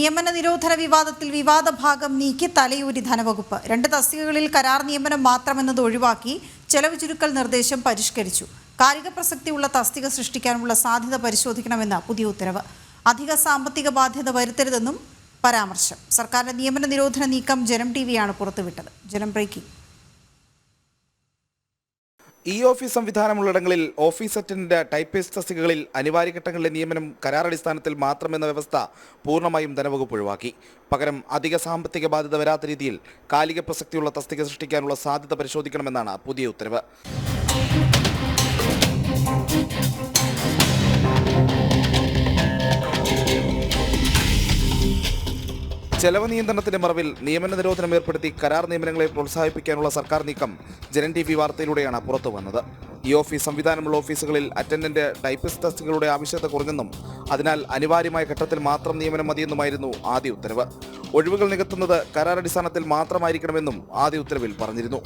നിയമന നിരോധന വിവാദത്തിൽ വിവാദ ഭാഗം നീക്കി തലയൂരി ധനവകുപ്പ്. രണ്ട് തസ്തികകളിൽ കരാർ നിയമനം മാത്രമെന്നത് ഒഴിവാക്കി ചെലവ് ചുരുക്കൽ നിർദ്ദേശം പരിഷ്കരിച്ചു. കാലിക പ്രസക്തിയുള്ള തസ്തിക സൃഷ്ടിക്കാനുള്ള സാധ്യത പരിശോധിക്കണമെന്ന പുതിയ ഉത്തരവ്. അധിക സാമ്പത്തിക ബാധ്യത വരുത്തരുതെന്നും പരാമർശം. സർക്കാരിന്റെ നിയമന നിരോധന നീക്കം ജനം ടി വിയാണ് പുറത്തുവിട്ടത്. ജനം ബ്രേക്കിംഗ്. ഇ ഓഫീസ് സംവിധാനമുള്ളിടങ്ങളിൽ ഓഫീസ് അറ്റൻഡന്റ് ടൈപ്പിസ്റ്റ് തസ്തികകളിൽ അനിവാര്യ ഘട്ടങ്ങളിലെ നിയമനം കരാറടിസ്ഥാനത്തിൽ മാത്രമെന്ന വ്യവസ്ഥ പൂർണമായും ധനവകുപ്പ് ഒഴിവാക്കി. പകരം അധിക സാമ്പത്തിക ബാധ്യത വരാത്ത രീതിയിൽ കാലിക പ്രസക്തിയുള്ള തസ്തിക സൃഷ്ടിക്കാനുള്ള സാധ്യത പരിശോധിക്കണമെന്നാണ് പുതിയ ഉത്തരവ്. ചെലവ് നിയന്ത്രണത്തിന്റെ മറവിൽ നിയമന നിരോധനം ഏർപ്പെടുത്തി കരാർ നിയമനങ്ങളെ പ്രോത്സാഹിപ്പിക്കാനുള്ള സർക്കാർ നീക്കം ജനൻ ടി വി വാർത്തയിലൂടെയാണ് പുറത്തു വന്നത്. ഈ ഓഫീസ് സംവിധാനമുള്ള ഓഫീസുകളിൽ അറ്റൻഡന്റ് ടൈപ്പിസ്റ്റ് തസ്തികളുടെ ആവശ്യകത കുറഞ്ഞെന്നും അതിനാൽ അനിവാര്യമായ ഘട്ടത്തിൽ മാത്രം നിയമനം മതിയെന്നുമായിരുന്നു ആദ്യ ഉത്തരവ്. ഒഴിവുകൾ നികത്തുന്നത് കരാർ അടിസ്ഥാനത്തിൽ മാത്രമായിരിക്കണമെന്നും ആദ്യ ഉത്തരവിൽ പറഞ്ഞിരുന്നു.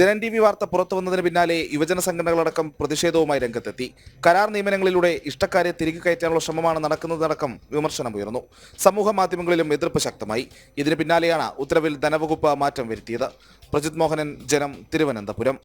ജനൻ ടി വി വാർത്ത പുറത്തു വന്നതിന് പിന്നാലെ യുവജന സംഘടനകളടക്കം പ്രതിഷേധവുമായി രംഗത്തെത്തി. കരാർ നിയമനങ്ങളിലൂടെ ഇഷ്ടക്കാരെ തിരികെ കയറ്റാനുള്ള ശ്രമമാണ് നടക്കുന്നതടക്കം വിമർശനമുയർന്നു സമൂഹ മാധ്യമങ്ങളിലും എതിർപ്പ് ശക്തമായി. ഇതിന് പിന്നാലെയാണ് ഉത്തരവിൽ ധനവകുപ്പ് മാറ്റം വരുത്തിയത്. പ്രജിത് മോഹനൻ ജനം തിരുവനന്തപുരം.